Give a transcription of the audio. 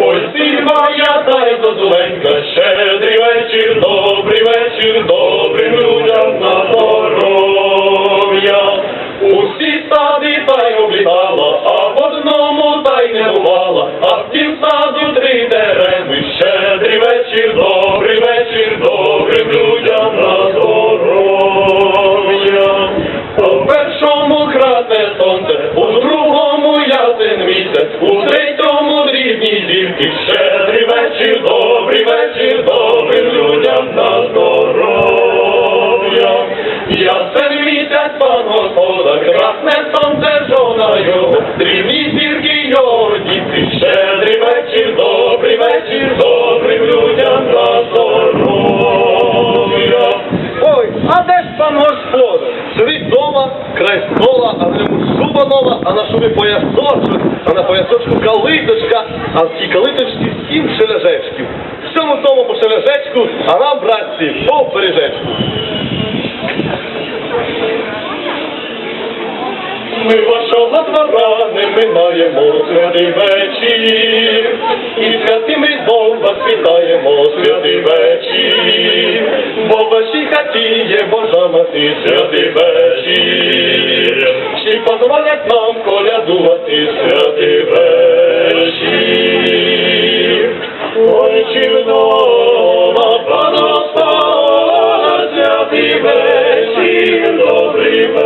Ой, ти моя тайно зеленька, щедрий вечір, добрий вечір, добрим людям на здоров'я. Усі сади та й облітала, а в одному та й не бувала, а в тім саду три дереви. Щедрий вечір, добрий вечір, добрим людям на здоров'я. У першому красне сонце, зірки. Щедрий вечір, добрий вечір, добрим людям на здоров'я. Ясен місяць, пан господар, красне сонце, жона його, дрібні зірки його діти. Щедрий вечір, добрий вечір, добрим людям на здоров'я. Ой, а де ж пан господар? Сидить дома, край стола, а в ньому шуба нова, а на шубі поясочок, а на поясочку калиточка, а в тій калиточці сім шележечків. Всьому тому по шележечку, а нам, братці, по пиріжечку. Ми вашого двора не минаємо святий вечір, і святим різдвом вас вітаємо святий вечір, бо в вашій хаті є Божа мати святий вечір, чи позволять нам колядувати святий вечір. Добрий